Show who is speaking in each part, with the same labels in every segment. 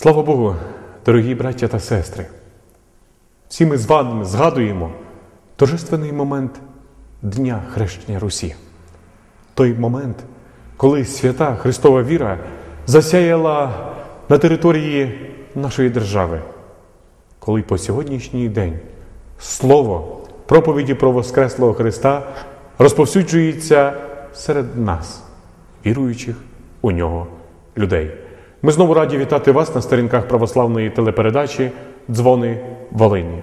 Speaker 1: Слава Богу, дорогі браття та сестри! Всі ми з вами згадуємо торжественний момент Дня хрещення Русі. Той момент, коли свята Христова віра засяяла на території нашої держави, коли по сьогоднішній день слово проповіді про Воскреслого Христа розповсюджується серед нас, віруючих у нього людей. Ми знову раді вітати вас на сторінках православної телепередачі Дзвони Волині.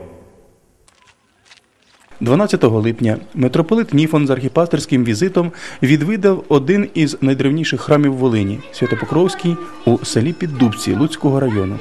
Speaker 2: 12 липня митрополит Ніфон з архіпастерським візитом відвідав один із найдревніших храмів Волині Святопокровський у селі Піддубці Луцького району.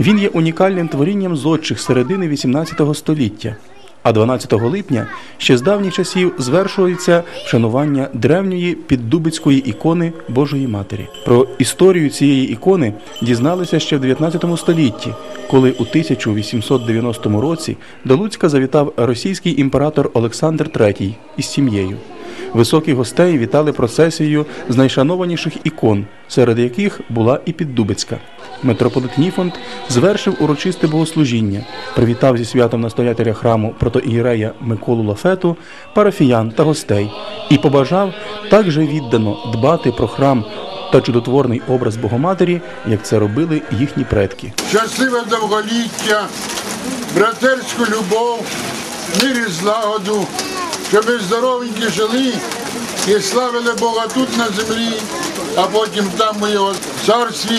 Speaker 2: Він є унікальним творінням зодчих середини XVIII століття. А 12 липня ще з давніх часів звершується вшанування древньої піддубицької ікони Божої Матері. Про історію цієї ікони дізналися ще в 19 столітті, коли у 1890 році до Луцька завітав російський імператор Олександр III із сім'єю. Високих гостей вітали процесією з найшанованіших ікон, серед яких була і Піддубицька. Митрополит Ніфонт звершив урочисте богослужіння, привітав зі святом настоятеля храму протоієрея Миколу Лафету, парафіян та гостей і побажав так же віддано дбати про храм та чудотворний образ Богоматері, як це робили їхні предки.
Speaker 3: щасливе довголіття, братерську любов, мир і злагоду, щоб ви здоровенькі жили і славили Бога тут на землі, а потім там у його царстві.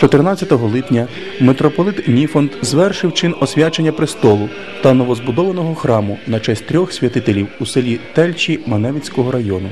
Speaker 2: 14 липня митрополит Ніфонт звершив чин освячення престолу та новозбудованого храму на честь трьох святителів у селі Тельчі Маневицького району.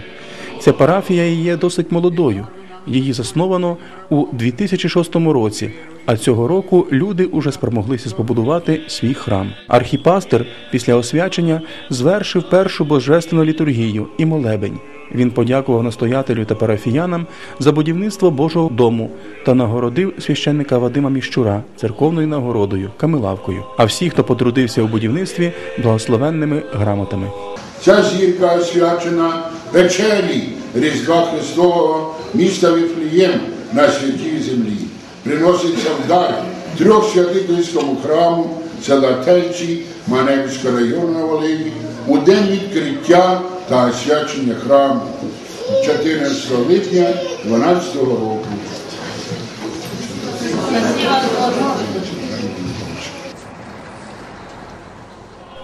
Speaker 2: Ця парафія є досить молодою. Її засновано у 2006 році, а цього року люди уже спромоглися побудувати свій храм. Архіпастер після освячення звершив першу божественну літургію і молебень. Він подякував настоятелю та парафіянам за будівництво Божого дому та нагородив священника Вадима Міщура церковною нагородою камилавкою. А всі, хто потрудився у будівництві, благословенними грамотами.
Speaker 3: Ця зірка освячена вечері Різдва Христового міста Віфлієм на святій землі. Приноситься в дар трьох святительському храму села Тельчі Маневського району на Волині у день відкриття та освячення храму 14 липня 12 року.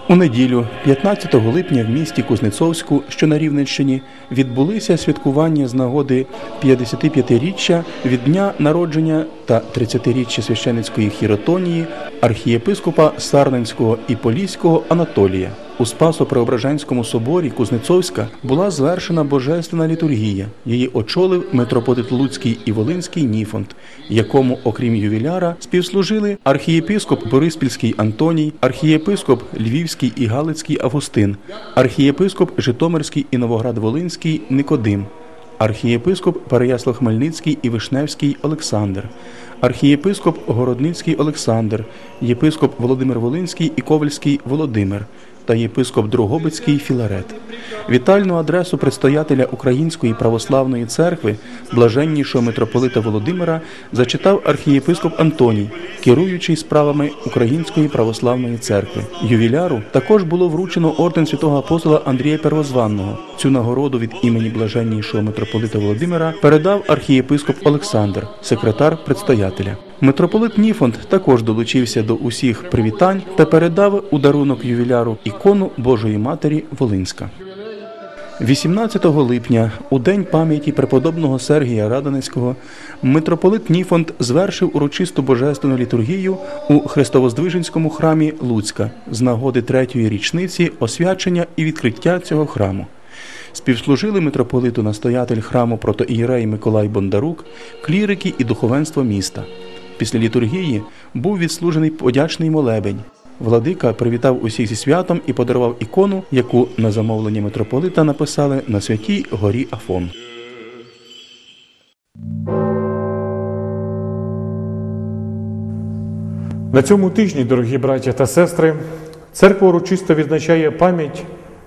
Speaker 2: У неділю, 15 липня, в місті Кузнецовську, що на Рівненщині, відбулися святкування з нагоди 55-річчя від дня народження та 30-річчя священицької хіротонії архієпископа Сарненського і Поліського Анатолія. У Спасо-Преображенському соборі Кузнецовська була звершена божественна літургія. Її очолив митрополит Луцький і Волинський Ніфонт, якому, окрім ювіляра, співслужили архієпископ Бориспільський Антоній, архієпископ Львівський і Галицький Августин, архієпископ Житомирський і Новоград-Волинський Никодим, архієпископ Переяслав-Хмельницький і Вишневський Олександр, архієпископ Городницький Олександр, єпископ Володимир Волинський і Ковальський Володимир та єпископ Другобицький Філарет. Вітальну адресу предстоятеля Української православної церкви, блаженнішого митрополита Володимира, зачитав архієпископ Антоній, керуючий справами Української православної церкви. Ювіляру також було вручено орден святого апостола Андрія Первозванного. Цю нагороду від імені блаженнішого митрополита Володимира передав архієпископ Олександр, секретар предстоятеля. Митрополит Ніфонт також долучився до усіх привітань та передав у дарунок ювіляру ікону Божої Матері Волинська. 18 липня, у день пам'яті преподобного Сергія Радонецького, митрополит Ніфонт звершив урочисту божественну літургію у Христовоздвиженському храмі Луцька з нагоди третьої річниці освячення і відкриття цього храму. Співслужили митрополиту настоятель храму протоієрей Миколай Бондарук, клірики і духовенство міста. Після літургії був відслужений подячний молебень. Владика привітав усіх зі святом і подарував ікону, яку на замовлення митрополита написали на святій горі Афон.
Speaker 1: На цьому тижні, дорогі браття та сестри, церква урочисто відзначає пам'ять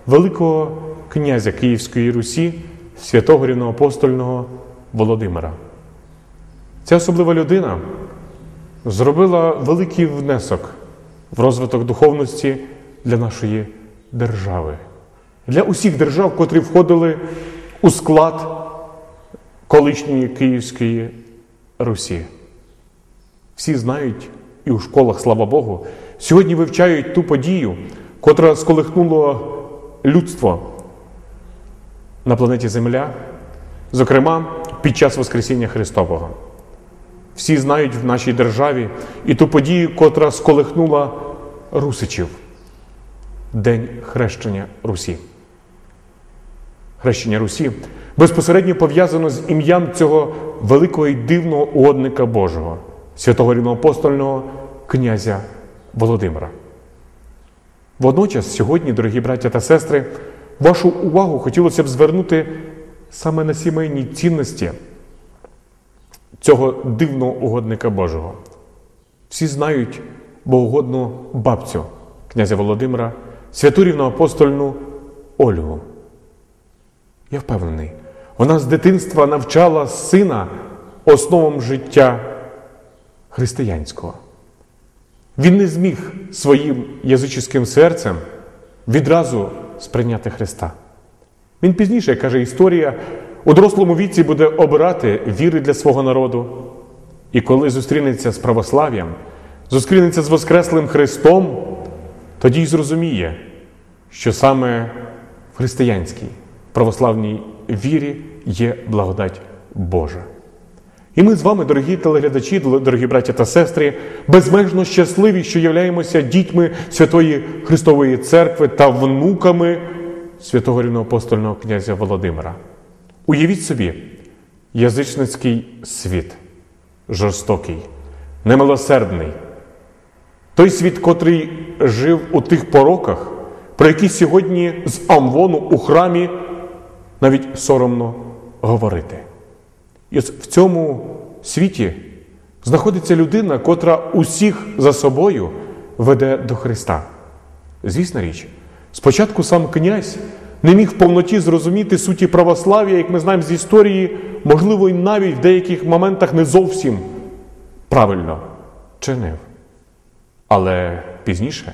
Speaker 1: Великого князя Київської Русі, святого рівноапостольного Володимира. Ця особлива людина зробила великий внесок в розвиток духовності для нашої держави, для усіх держав, котрі входили у склад колишньої Київської Русі. Всі знають і у школах, слава Богу, сьогодні вивчають ту подію, котра сколихнула людство на планеті Земля, зокрема під час Воскресіння Христового. Всі знають в нашій державі і ту подію, котра сколихнула Русичів День хрещення Русі. Хрещення Русі безпосередньо пов'язано з ім'ям цього великого і дивного угодника Божого, святого рівноапостольного князя Володимира. Водночас, сьогодні, дорогі браття та сестри, вашу увагу хотілося б звернути саме на сімейні цінності цього дивного угодника Божого. Всі знають богоугодну бабцю князя Володимира, святу рівноапостольну Ольгу. Я впевнений, вона з дитинства навчала сина основам життя християнського. Він не зміг своїм язичським серцем відразу сприйняти Христа. Він пізніше, каже історія, у дорослому віці буде обирати віри для свого народу. І коли зустрінеться з православ'ям, зустрінеться з Воскреслим Христом, тоді й зрозуміє, що саме в християнській православній вірі є благодать Божа. І ми з вами, дорогі телеглядачі, дорогі браття та сестри, безмежно щасливі, що являємося дітьми Святої Христової Церкви та внуками святого рівноапостольного князя Володимира. Уявіть собі, язичницький світ, жорстокий, немилосердний, той світ, котрий жив у тих пороках, про які сьогодні з Амвону у храмі навіть соромно говорити. І ось в цьому світі знаходиться людина, котра усіх за собою веде до Христа. Звісна річ, спочатку сам князь не міг в повноті зрозуміти суті православ'я, як ми знаємо з історії, можливо, і навіть в деяких моментах не зовсім правильно чинив. Але пізніше,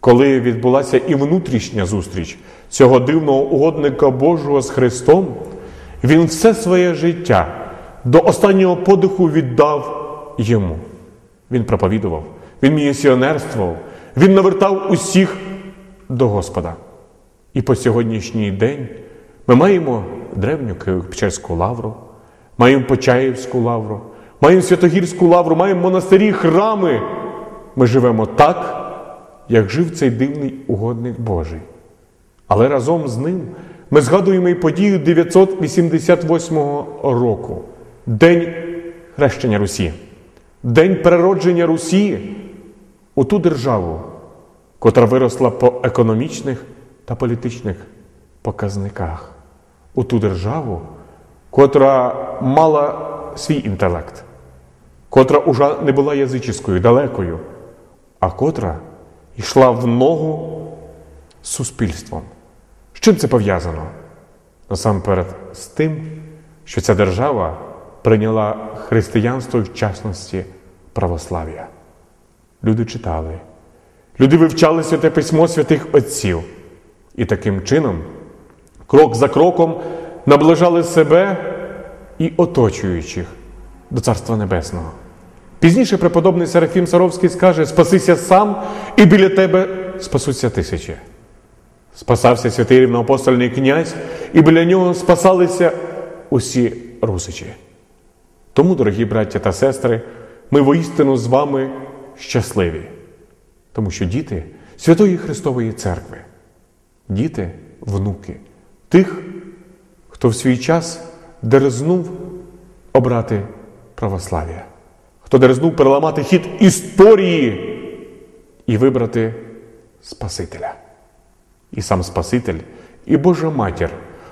Speaker 1: коли відбулася і внутрішня зустріч цього дивного угодника Божого з Христом, він все своє життя до останнього подиху віддав йому. Він проповідував, він місіонерствував, він навертав усіх до Господа. І по сьогоднішній день ми маємо древню Києво-Печерську лавру, маємо Почаївську лавру, маємо Святогірську лавру, маємо монастирі, храми. Ми живемо так, як жив цей дивний угодник Божий. Але разом з ним ми згадуємо і подію 988 року, День хрещення Русі, День переродження Русі у ту державу, котра виросла по економічних та політичних показниках, у ту державу, котра мала свій інтелект, котра уже не була язичською, далекою, а котра йшла в ногу з суспільством. З чим це пов'язано? Насамперед з тим, що ця держава прийняла християнство і в частності православ'я. Люди читали, люди вивчали святе письмо святих отців і таким чином, крок за кроком, наближали себе і оточуючих до Царства Небесного. Пізніше преподобний Серафім Саровський скаже: Спасися сам, і біля тебе спасуться тисячі. Спасався святий рівноапостольний князь, і біля нього спасалися усі русичі. Тому, дорогі браття та сестри, ми воістину з вами щасливі, тому що діти Святої Христової Церкви, діти, внуки, тих, хто в свій час дерзнув обрати православ'я, хто дерзнув переламати хід історії і вибрати Спасителя. І сам Спаситель, і Божа Матір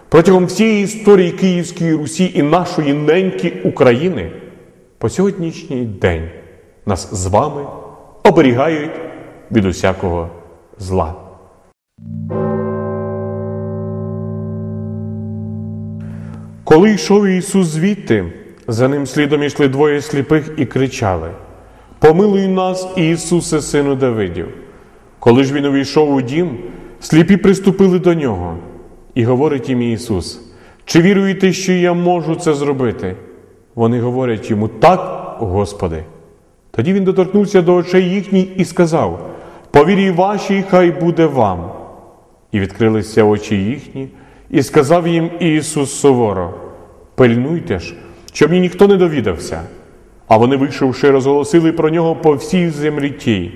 Speaker 1: протягом всієї історії Київської Русі і нашої неньки України по сьогоднішній день нас з вами оберігають від усякого зла. Коли йшов Ісус звідти, за ним слідом йшли двоє сліпих і кричали: Помилуй нас, Ісусе, Сину Давидів. Коли ж він увійшов у дім, сліпі приступили до нього, і говорить їм Ісус: Чи віруєте, що я можу це зробити? Вони говорять йому так, Господи. Тоді він доторкнувся до очей їхніх і сказав: По вірі вашій, хай буде вам. І відкрилися очі їхні, і сказав їм Ісус суворо: Пильнуйте ж, щоб ні ніхто не довідався. А вони, вийшовши, розголосили про нього по всій землі тій.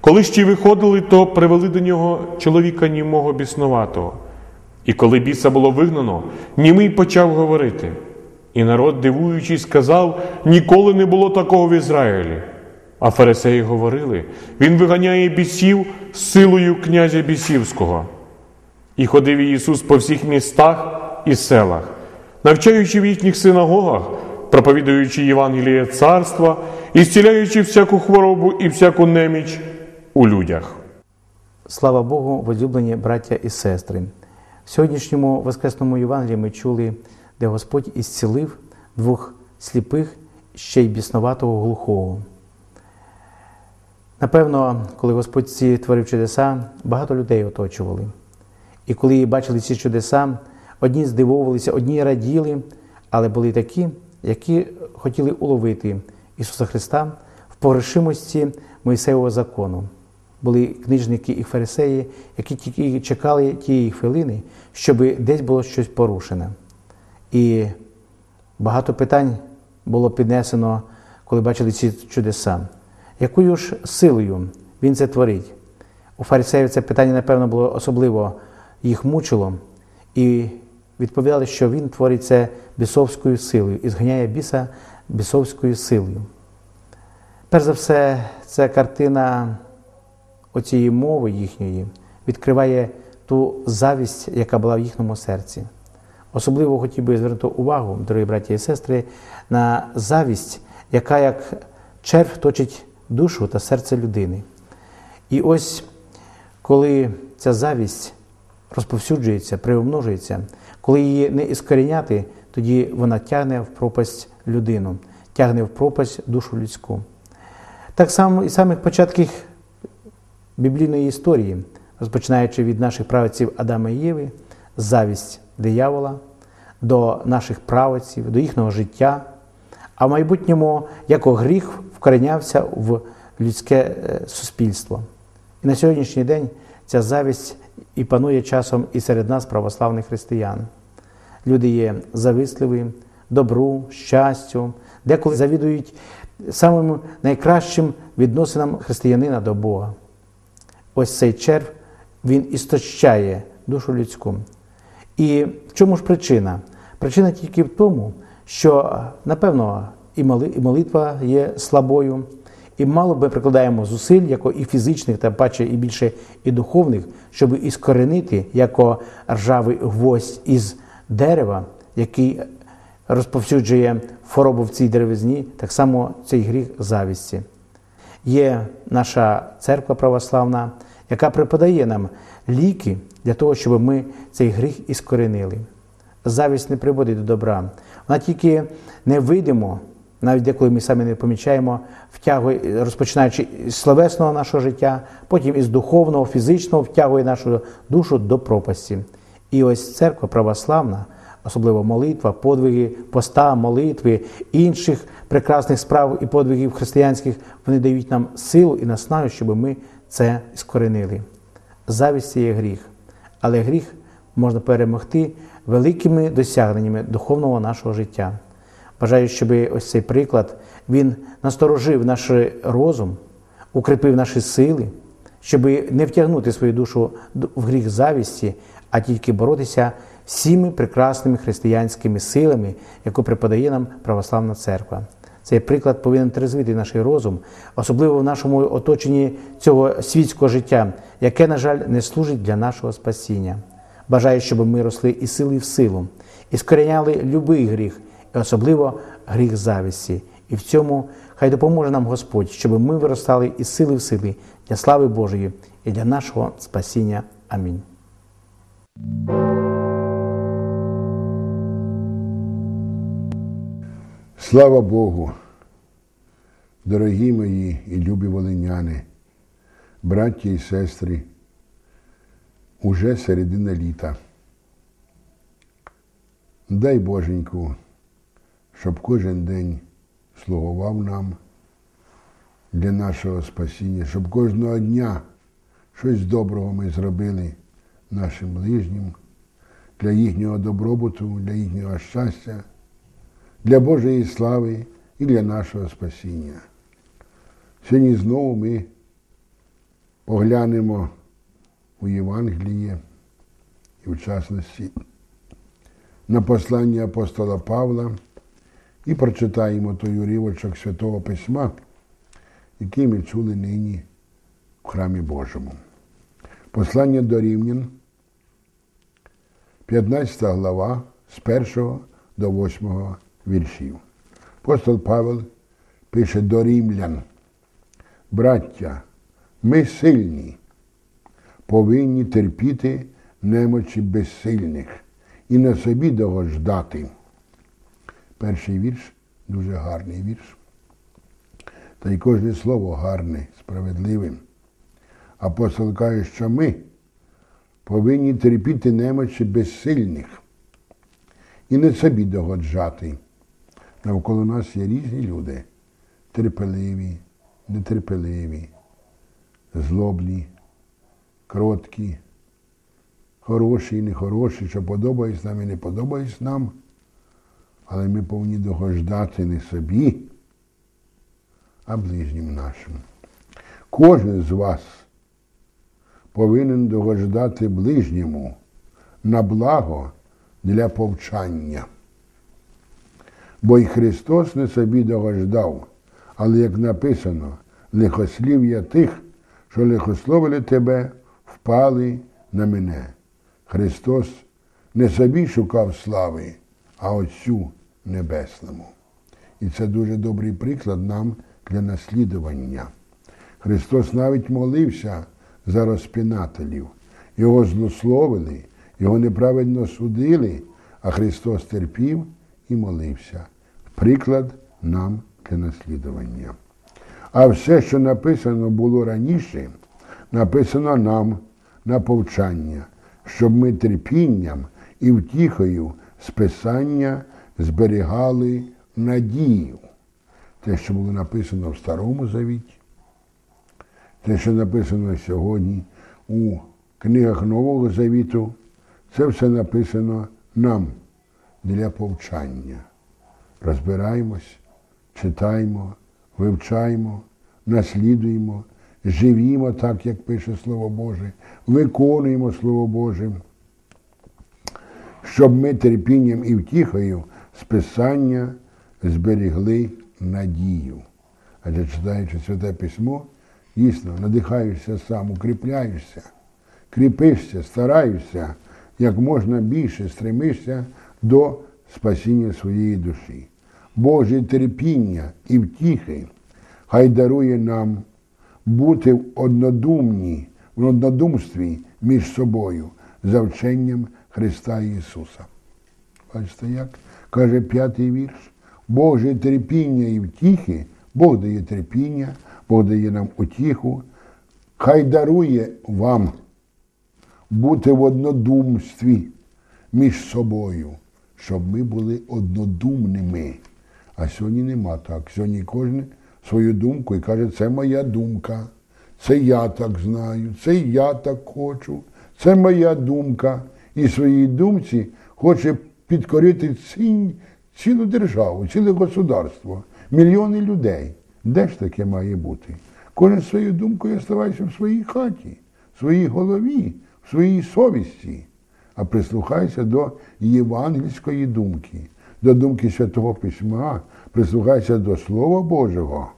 Speaker 1: Коли ж ті виходили, то привели до нього чоловіка німого біснуватого. І коли біса було вигнано, німий почав говорити. І народ, дивуючись, сказав: ніколи не було такого в Ізраїлі. А фарисеї говорили: Він виганяє бісів силою князя бісівського. І ходив Ісус по всіх містах і селах, навчаючи в їхніх синагогах, проповідуючи Євангеліє царства і зціляючи всяку хворобу і всяку неміч у людях.
Speaker 4: Слава Богу, возлюблені браття і сестри. В сьогоднішньому Воскресному Євангелії ми чули, де Господь ісцілив двох сліпих, ще й біснуватого глухого. Напевно, коли Господь ці творив чудеса, багато людей оточували. І коли бачили ці чудеса, одні здивовувалися, одні раділи, але були такі, які хотіли уловити Ісуса Христа в погрешимості Мойсеєвого закону. Були книжники і фарисеї, які тільки чекали тієї хвилини, щоб десь було щось порушене. І багато питань було піднесено, коли бачили ці чудеса. Якою ж силою він це творить? У фарисеїв це питання, напевно, було особливо їх мучило, і відповідали, що він творить це бісовською силою і зганяє біса бісовською силою. Перш за все, ця картина оцієї мови їхньої відкриває ту завість, яка була в їхньому серці. Особливо хотів би звернути увагу, дорогі браті і сестри, на завість, яка як черв точить душу та серце людини. І ось коли ця завість розповсюджується, приумножується, коли її не іскоріняти, тоді вона тягне в пропасть людину, тягне в пропасть душу людську. Так само і самих початків біблійної історії, розпочинаючи від наших правиців Адама і Єви, завість диявола до наших правиців, до їхнього життя, а в майбутньому як гріх вкоренявся в людське суспільство. І на сьогоднішній день ця завість і панує часом і серед нас, православних християн. Люди є зависливі, добру, щастю, деколи завідують самим найкращим відносинам християнина до Бога. Ось цей черв, він істощає душу людську. І в чому ж причина? Причина тільки в тому, що, напевно, і молитва є слабою, і мало ми прикладаємо зусиль, як і фізичних, та паче і більше і духовних, щоб іскоренити як ржавий гвоздь із дерева, який розповсюджує хворобу в цій деревизні, так само цей гріх завісті. Є наша церква православна, яка преподає нам ліки для того, щоб ми цей гріх іскоренили. Завість не приводить до добра. Вона тільки невидимо, навіть деколи ми самі не помічаємо, втягує, розпочинаючи з словесного нашого життя, потім із духовного, фізичного, втягує нашу душу до пропасті. І ось церква православна, особливо молитва, подвиги, поста, молитви, інших прекрасних справ і подвигів християнських, вони дають нам силу і наснаю, щоб ми це скоренили. Завість це є гріх, але гріх можна перемогти великими досягненнями духовного нашого життя. Бажаю, щоб ось цей приклад він насторожив наш розум, укріпив наші сили, щоб не втягнути свою душу в гріх завісті, а тільки боротися всіми прекрасними християнськими силами, яку преподає нам православна церква. Цей приклад повинен трезвити наш розум, особливо в нашому оточенні цього світського життя, яке, на жаль, не служить для нашого спасіння. Бажаю, щоб ми росли і сили в силу, і скоріняли любий гріх, і особливо гріх завісті. І в цьому хай допоможе нам Господь, щоб ми виростали із сили в сили для слави Божої і для нашого спасіння. Амінь.
Speaker 3: Слава Богу! Дорогі мої і любі волиняни, браття і сестри, уже середина літа. Дай Боженьку, щоб кожен день слугував нам для нашого спасіння, щоб кожного дня щось доброго ми зробили нашим ближнім, для їхнього добробуту, для їхнього щастя, для Божої слави і для нашого спасіння. Сьогодні знову ми поглянемо у Євангеліє і в частності на послання апостола Павла і прочитаємо той уривочок Святого Письма, який ми чули нині в храмі Божому. Послання до Рівнян, 15 глава з 1 до 8 віршів. Апостол Павел пише до римлян. Браття, ми сильні, повинні терпіти немочі безсильних і на собі догождати. Перший вірш дуже гарний вірш. Та й кожне слово гарне, справедливе. Апостол каже, що ми повинні терпіти немочі безсильних і не собі догоджати. Навколо нас є різні люди, терпеливі, нетерпеливі, злобні, кроткі, хороші і нехороші, що подобають нам і не подобають нам, але ми повинні догождати не собі, а ближнім нашим. Кожен з вас повинен догождати ближньому на благо для повчання. Бо й Христос не собі догождав, але як написано, лихослів'я тих, що лихословили тебе, впали на мене. Христос не собі шукав слави, а Отцю Небесному. І це дуже добрий приклад нам для наслідування. Христос навіть молився за розпінателів. Його злословили, його неправильно судили, а Христос терпів і молився. Приклад нам для наслідування. А все, що написано було раніше, написано нам на повчання, щоб ми терпінням і втіхою з Писання зберігали надію. Те, що було написано в Старому Завіті, те, що написано сьогодні у книгах Нового Завіту, це все написано нам для повчання. Розбираємось, читаємо, вивчаємо, наслідуємо, живімо так, як пише Слово Боже, виконуємо Слово Боже, щоб ми терпінням і втіхою з Писання зберігли надію. Адже читаючи Святе Письмо, дійсно надихаєшся сам, укріпляєшся, кріпишся, стараєшся, як можна більше стремишся до спасіння своєї душі. Боже терпіння і втіхи хай дарує нам бути в однодумні, в однодумстві між собою за вченням Христа Ісуса. Бачите, як каже п'ятий вірш. Боже терпіння і втіхи, Бог дає терпіння, Бог дає нам утіху, хай дарує вам бути в однодумстві між собою, щоб ми були однодумними. А сьогодні нема так. Сьогодні кожен свою думку і каже, це моя думка, це я так знаю, це я так хочу, це моя думка. І своїй думці хоче підкорити ці, цілу державу, ціле государство, мільйони людей. Де ж таке має бути? Кожен своєю думкою оставайся в своїй хаті, в своїй голові, в своїй совісті, а прислухайся до євангельської думки, до думки Святого Письма, прислухайся до Слова Божого.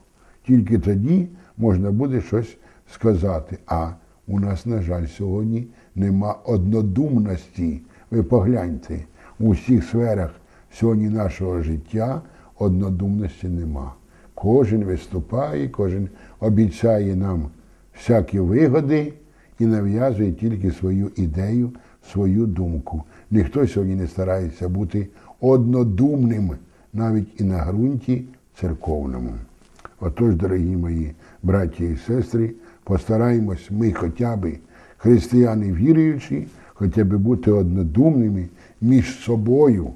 Speaker 3: Тільки тоді можна буде щось сказати. А у нас, на жаль, сьогодні нема однодумності. Ви погляньте, у всіх сферах сьогодні нашого життя однодумності нема. Кожен виступає, кожен обіцяє нам всякі вигоди і нав'язує тільки свою ідею, свою думку. Ніхто сьогодні не старається бути однодумним навіть і на ґрунті церковному. Отож, дорогі мої браті і сестри, постараємось ми хоча б християни віруючі, хоча б бути однодумними між собою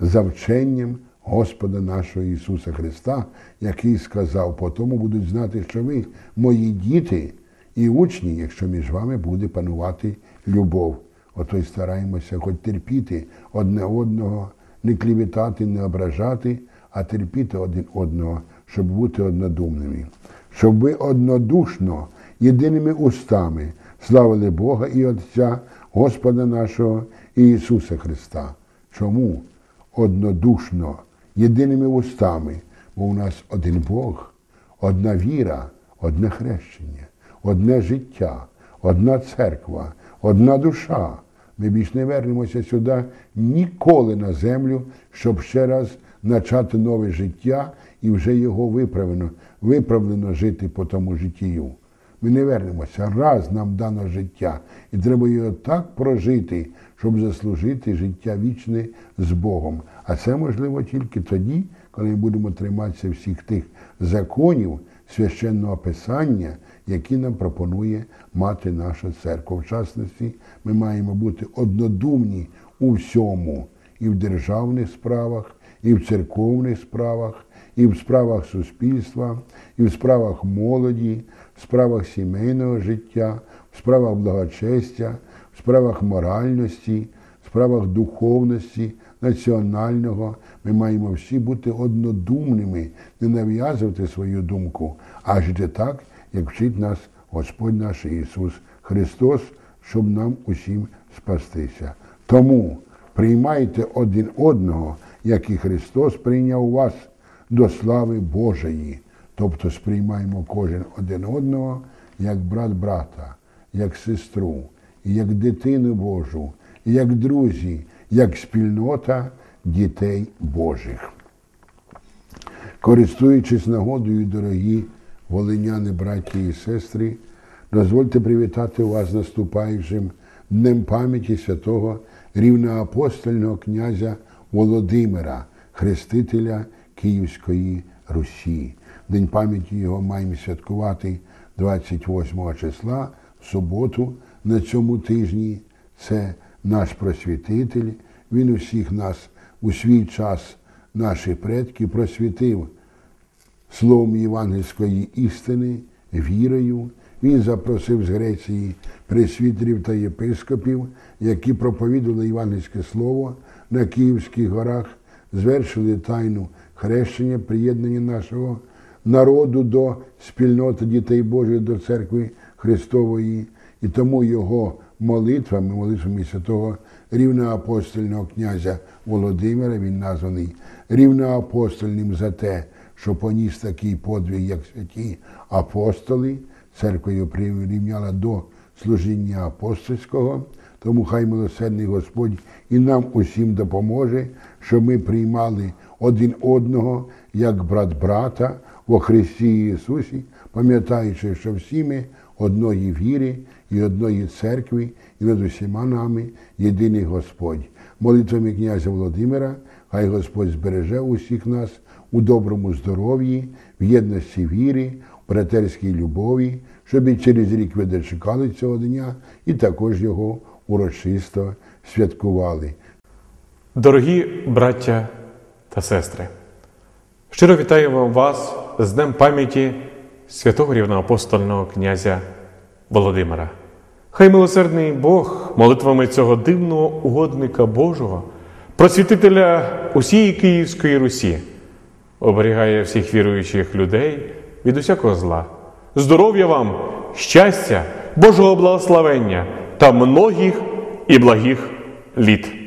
Speaker 3: за вченням Господа нашого Ісуса Христа, який сказав, по тому будуть знати, що ви мої діти і учні, якщо між вами буде панувати любов. Ото й стараємося хоч терпіти одне одного, не клівітати, не ображати, а терпіти один одного, щоб бути однодумними, щоб ви однодушно, єдиними устами славили Бога і Отця, Господа нашого і Ісуса Христа. Чому? Однодушно, єдиними устами, бо у нас один Бог, одна віра, одне хрещення, одне життя, одна церква, одна душа. Ми більш не вернемося сюди ніколи на землю, щоб ще раз начати нове життя і вже його виправлено, виправлено жити по тому життію. Ми не вернемося. Раз нам дано життя, і треба його так прожити, щоб заслужити життя вічне з Богом. А це можливо тільки тоді, коли ми будемо триматися всіх тих законів священного писання, які нам пропонує мати наша церква. В частності ми маємо бути однодумні у всьому, і в державних справах, і в церковних справах, і в справах суспільства, і в справах молоді, в справах сімейного життя, в справах благочестя, в справах моральності, в справах духовності, національного. Ми маємо всі бути однодумними, не нав'язувати свою думку, а жити так, як вчить нас Господь наш Ісус Христос, щоб нам усім спастися. Тому приймайте один одного, як і Христос прийняв вас до слави Божої. Тобто сприймаємо кожен один одного як брат брата, як сестру, як дитину Божу, як друзі, як спільнота дітей Божих. Користуючись нагодою, дорогі волиняни, браті і сестри, дозвольте привітати вас наступаючим днем пам'яті святого рівноапостольного князя Володимира, хрестителя Київської Русі. День пам'яті його маємо святкувати 28 числа в суботу на цьому тижні. Це наш просвітитель. Він усіх нас у свій час, наші предки, просвітив словом євангельської істини, вірою. Він запросив з Греції пресвітерів та єпископів, які проповідували євангельське слово на Київських горах, звершили тайну хрещення, приєднання нашого народу до спільноти дітей Божих, до церкви Христової. І тому його молитвами, молитвами святого рівноапостольного князя Володимира, він названий рівноапостольним за те, що поніс такий подвиг, як святі апостоли, церква його прирівняла до служіння апостольського. Тому хай милосердний Господь і нам усім допоможе, щоб ми приймали один одного як брат брата во Христі Ісусі, пам'ятаючи, що всі ми одної віри і одної церкви, і над усіма нами єдиний Господь. Молитвами князя Володимира, хай Господь збереже усіх нас у доброму здоров'ї, в єдності віри, в братерській любові, щоб і через рік ви дочекали цього дня і також його урочисто святкували.
Speaker 1: Дорогі браття та сестри, щиро вітаємо вас з Днем пам'яті святого рівноапостольного князя Володимира. Хай милосердний Бог молитвами цього дивного угодника Божого, просвітителя усієї Київської Русі, оберігає всіх віруючих людей від усякого зла. Здоров'я вам, щастя, Божого благословення та многих і благих літ.